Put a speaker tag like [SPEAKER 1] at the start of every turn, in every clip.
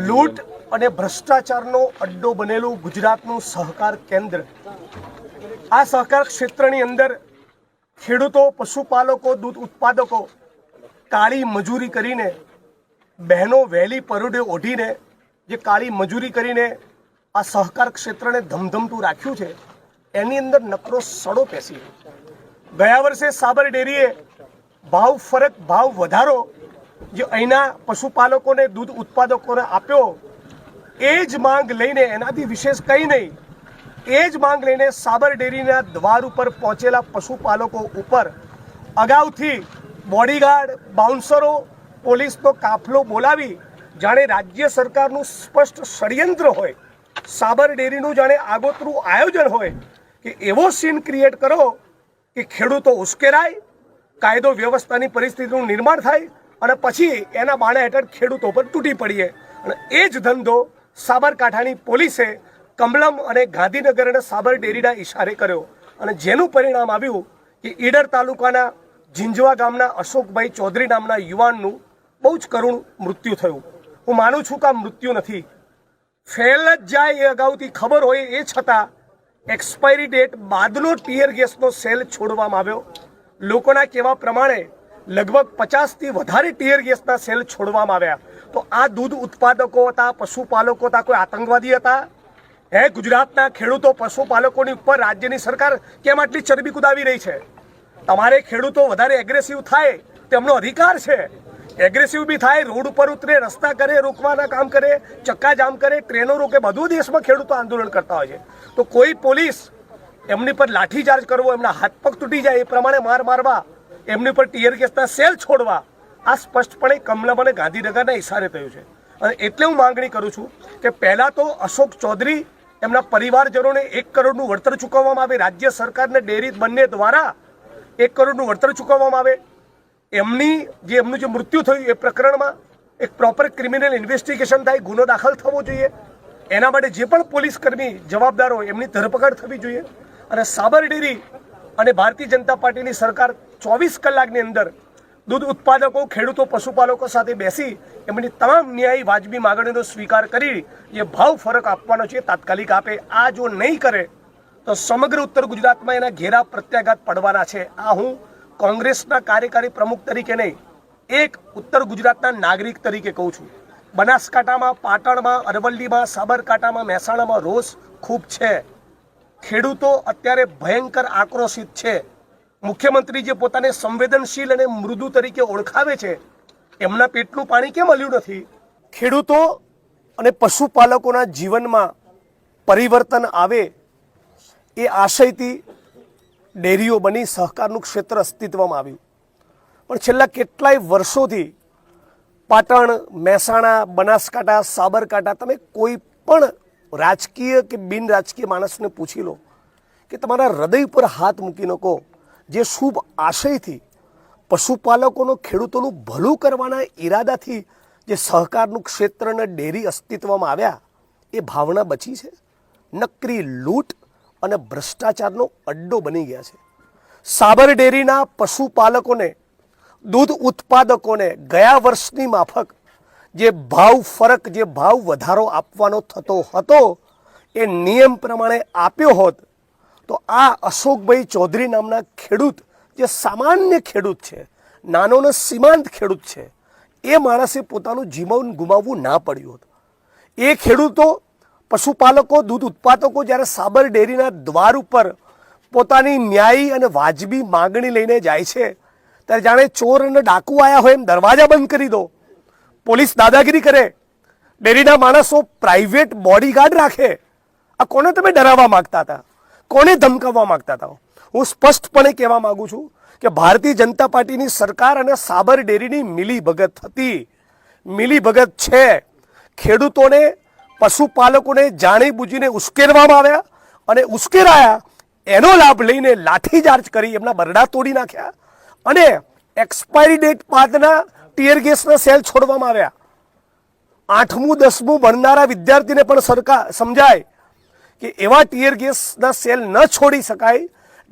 [SPEAKER 1] લૂંટ અને ભ્રષ્ટાચારનો અડ્ડો બનેલું ગુજરાતનું સહકાર કેન્દ્ર. આ સહકાર ક્ષેત્રની અંદર ખેડૂતો પશુપાલકો દૂધ ઉત્પાદકો કાળી મજૂરી કરીને બહેનો વહેલી પરોઢે ઓઢીને જે કાળી મજૂરી કરીને આ સહકાર ક્ષેત્રને ધમધમતું રાખ્યું છે એની અંદર નકરો સડો પેસી ગયા વર્ષે સાબર ડેરીએ ભાવ ફરક ભાવ વધારો જે અહીંના પશુપાલકોને, દૂધ ઉત્પાદકોને આપ્યો, એ જ માંગ લઈને, એનાથી વિશેષ કંઈ નહીં, એ જ માંગ લઈને સાબર ડેરીના દ્વાર ઉપર પહોંચેલા પશુપાલકો ઉપર અગાઉથી બોડીગાર્ડ, બાઉન્સરો પોલીસનો કાફલો બોલાવી, જાણે રાજ્ય સરકારનું સ્પષ્ટ ષડયંત્ર હોય, સાબર ડેરીનું જાણે આગોતરું આયોજન હોય, કે એવો સીન ક્રિએટ કરો કે ખેડૂતો ઉશ્કેરાય, કાયદો વ્યવસ્થાની પરિસ્થિતિનું નિર્માણ થાય અને પછી એના બાણા હેઠળ ખેડૂતો પર તૂટી પડીએ. અને એ જ ધંધો સાબરકાંઠાની પોલીસે કમલમ અને ગાંધીનગર અને સાબર ડેરીના ઈશારે કર્યો. અને જેનું પરિણામ આવ્યું કે ઈડર તાલુકાના ઝીંઝવા ગામના અશોકભાઈ ચૌધરી નામના યુવાનનું બહુ જ કરુણ મૃત્યુ થયું. હું માનું છું કે આ મૃત્યુ નથી. ફેલ જ જાય એ અગાઉથી ખબર હોય એ છતાં એક્સપાયરી ડેટ બાદનો ટીયર ગેસનો સેલ છોડવામાં આવ્યો. લોકોના કહેવા પ્રમાણે લગભગ પચાસથી વધારે ટીયર ગેસના સેલ છોડવામાં આવ્યા. તો આ દૂધ ઉત્પાદકો હતા, પશુપાલકો હતા, કોઈ આતંકવાદી હતા? હે, ગુજરાતના ખેડૂતો પશુપાલકોની ઉપર રાજ્યની સરકાર કેમ આટલી ચરબી કુદાવી રહી છે? તમારે ખેડૂતો વધારે એગ્રેસિવ થાય, તેમનો અધિકાર છે. એગ્રેસિવ બી થાય, રોડ ઉપર ઉતરે, રસ્તા કરે, રોકવાના કામ કરે ચક્કા જામ કરે, ટ્રેનો રોકે, બધું દેશમાં ખેડૂતો આંદોલન કરતા હોય છે. તો કોઈ પોલીસ એમની પર લાઠીચાર્જ કરવો, એમના હાથ પગ તૂટી જાય, એ પ્રમાણે માર મારવા એમની પર ટીયર ગેસના સેલ છોડવા આ સ્પષ્ટપણે કમલમ અને ગાંધીનગરના ઇશારે થયું છે. અને એટલે હું માંગણી કરું છું કે પહેલાં તો અશોક ચૌધરી એમના પરિવારજનોને એક કરોડનું વળતર ચૂકવવામાં આવે, રાજ્ય સરકારને ડેરી બંને દ્વારા એક કરોડનું વળતર ચૂકવવામાં આવે. એમની જે એમનું જે મૃત્યુ થયું એ પ્રકરણમાં એક પ્રોપર ક્રિમિનલ ઇન્વેસ્ટિગેશન થાય, ગુનો દાખલ થવો જોઈએ. એના માટે જે પણ પોલીસ કર્મી જવાબદાર હોય એમની ધરપકડ થવી જોઈએ. અને સાબર ડેરી અને ભારતીય જનતા પાર્ટીની સરકાર ચોવીસ કલાકની અંદર દૂધ ઉત્પાદકો, ખેડૂતો, પશુપાલકો સાથે બેસી એમની તમામ ન્યાયી વાજબી માગણીનો સ્વીકાર કરી જે ભાવ ફરક આપવાનો છે. તાત્કાલિક આપે આ જો નહીં કરે, તો સમગ્ર ઉત્તર ગુજરાતમાં એના ઘેરા પ્રત્યાઘાત પડવાના છે. આ હું કોંગ્રેસના કાર્યકારી પ્રમુખ તરીકે નહીં, એક ઉત્તર ગુજરાતના નાગરિક તરીકે કહું છું. બનાસકાંઠામાં, પાટણમાં, અરવલ્લીમાં, સાબરકાંઠામાં, મહેસાણામાં રોષ ખૂબ છે. ખેડૂતો અત્યારે ભયંકર આક્રોશિત છે. મુખ્યમંત્રી જે પોતાને સંવેદનશીલ અને મૃદુ તરીકે ઓળખાવે છે, એમના પેટનું પાણી કેમ હલ્યું નથી? ખેડૂતો અને પશુપાલકોના જીવનમાં પરિવર્તન આવે એ આશયથી ડેરીઓ બની સહકારનું ક્ષેત્ર અસ્તિત્વમાં આવ્યું. પણ છેલ્લા કેટલાય વર્ષોથી પાટણ, મહેસાણા, બનાસકાંઠા, સાબરકાંઠા, તમે કોઈ પણ રાજકીય કે બિન રાજકીય માણસને પૂછી લો કે તમારા હૃદય પર હાથ મૂકીને કહો જે શુભ આશયથી પશુપાલકોનો ખેડૂતોનું ભલું કરવાના ઈરાદાથી જે સહકારનું ક્ષેત્ર અને ડેરી અસ્તિત્વમાં આવ્યા, એ ભાવના બચી છે. નકરી લૂંટ અને ભ્રષ્ટાચારનો અડ્ડો બની ગયા છે. સાબર ડેરીના પશુપાલકોને, દૂધ ઉત્પાદકોને ગયા વર્ષની માફક જે ભાવ ફરક, જે ભાવ વધારો આપવાનો થતો હતો, એ નિયમ પ્રમાણે આપ્યો હોત તો આ અશોકભાઈ ચૌધરી નામના ખેડૂત, જે સામાન્ય ખેડૂત છે નાનો સીમાંત ખેડૂત છે, એ માણસે પોતાનું જીવન ગુમાવવું ના પડ્યું હતું. એ ખેડૂતો, પશુપાલકો, દૂધ ઉત્પાદકો જ્યારે સાબર ડેરીના દ્વાર ઉપર પોતાની ન્યાયી અને વાજબી માગણી લઈને જાય છે, ત્યારે જાણે ચોર અને ડાકુ આવ્યા હોય એમ દરવાજા બંધ કરી દો. પોલીસ દાદાગીરી કરે. ડેરીના માણસો પ્રાઇવેટ બોડીગાર્ડ રાખે. આ કોને તમે ડરાવવા માંગતા હતા? કોને ધમકાવવા માંગતા હતા? હું સ્પષ્ટપણે કહેવા માંગુ છું કે ભારતીય જનતા પાર્ટીની સરકાર અને સાબર ડેરીની મિલી ભગત હતી. મિલી ભગત છે. ખેડૂતોને, પશુપાલકોને જાણી બુજીને ઉશ્કેરવામાં આવ્યા અને ઉશ્કેરાયા. એનો લાભ લઈને લાઠીચાર્જ કરી એમના બરડા તોડી નાખ્યા અને એક્સપાયરી ડેટ બાદના ટીયર ગેસના સેલ છોડવામાં આવ્યા. આઠમું, દસમું ભણનારા વિદ્યાર્થીને પણ સરકાર સમજાય કે એવા ટીયર ગેસના સેલ ન છોડી શકાય,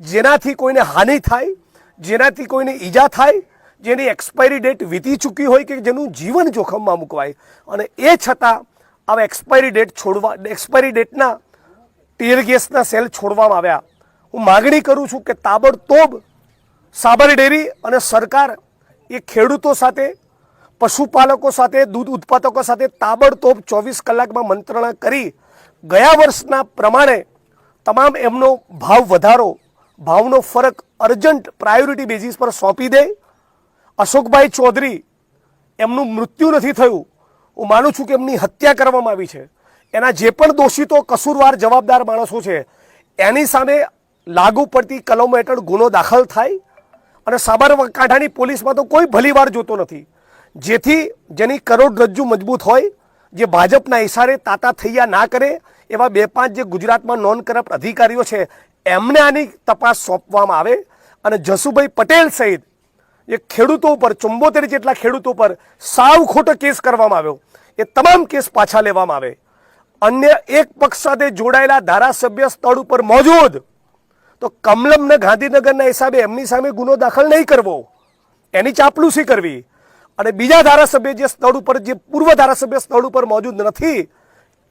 [SPEAKER 1] જેનાથી કોઈને હાનિ થાય, જેનાથી કોઈને ઈજા થાય, જેની એક્સપાયરી ડેટ વીતી ચૂકી હોય કે જેનું જીવન જોખમમાં મૂકવાય. અને એ છતાં આવા એક્સપાયરી ડેટ છોડવા, એક્સપાયરી ડેટના ટીયર ગેસના સેલ છોડવામાં આવ્યા. હું માગણી કરું છું કે તાબડતોબ સાબર ડેરી અને સરકાર એ ખેડૂતો સાથે, પશુપાલકો સાથે, દૂધ ઉત્પાદકો સાથે તાબડતોબ ચોવીસ કલાકમાં મંત્રણા કરી ગયા વર્ષના પ્રમાણે તમામ એમનો ભાવ વધારો, ભાવનો ફરક અર્જન્ટ પ્રાયોરિટી બેઝિસ પર સોંપી દે. અશોકભાઈ ચૌધરી, એમનું મૃત્યુ નથી થયું. હું માનું છું કે એમની હત્યા કરવામાં આવી છે. એના જે પણ દોષિતો કસૂરવાર જવાબદાર માણસો છે, એની સામે લાગુ પડતી કલમો હેઠળ ગુનો દાખલ થાય અને સાબરકાંઠાની પોલીસમાં તો કોઈ ભલીવાર જોતો નથી. જેથી જેની કરોડરજ્જુ મજબૂત હોય, જે ભાજપના ઇશારે તાતા થૈયા ના કરે એવા બે પાંચ જે ગુજરાતમાં નોન કરપ્ટ અધિકારીઓ છે, એમને આની તપાસ સોંપવામાં આવે અને જસુભાઈ પટેલ સહિત જે ખેડૂતો ઉપર, ચુંબોતેર જેટલા ખેડૂતો પર સાવ ખોટો કેસ કરવામાં આવ્યો. એ તમામ કેસ પાછા લેવામાં આવે. અન્ય એક પક્ષ સાથે જોડાયેલા ધારાસભ્ય સ્થળ ઉપર મોજૂદ. તો કમલમને ગાંધીનગરના હિસાબે એમની સામે ગુનો દાખલ નહીં કરવો. એની ચાપલુસી કરવી. અને બીજા ધારાસભ્ય જે સ્થળ ઉપર, જે પૂર્વ ધારાસભ્ય સ્થળ ઉપર મોજૂદ નથી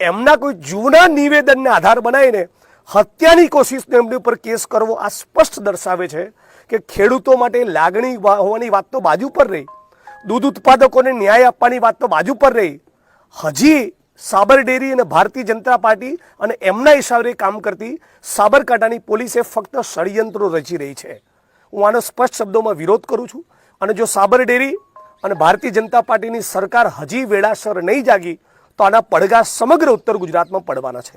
[SPEAKER 1] એમના કોઈ જૂના નિવેદનને આધાર બનાવીને હત્યાની કોશિશને એમની ઉપર કેસ કરવો આ સ્પષ્ટ દર્શાવે છે કે ખેડૂતો માટે લાગણી હોવાની વાત તો બાજુ પર રહી. દૂધ ઉત્પાદકોને ન્યાય આપવાની વાત તો બાજુ પર રહી. હજી સાબર ડેરી અને ભારતીય જનતા પાર્ટી અને એમના હિસાબે કામ કરતી સાબરકાંઠાની પોલીસે ફક્ત ષડયંત્રો રચી રહી છે. હું આનો સ્પષ્ટ શબ્દોમાં વિરોધ કરું છું. અને જો સાબર ડેરી અને ભારતીય જનતા પાર્ટીની સરકાર હજી વેળાસર નહીં જાગી તો આના પડઘા સમગ્ર ઉત્તર ગુજરાતમાં પડવાના છે.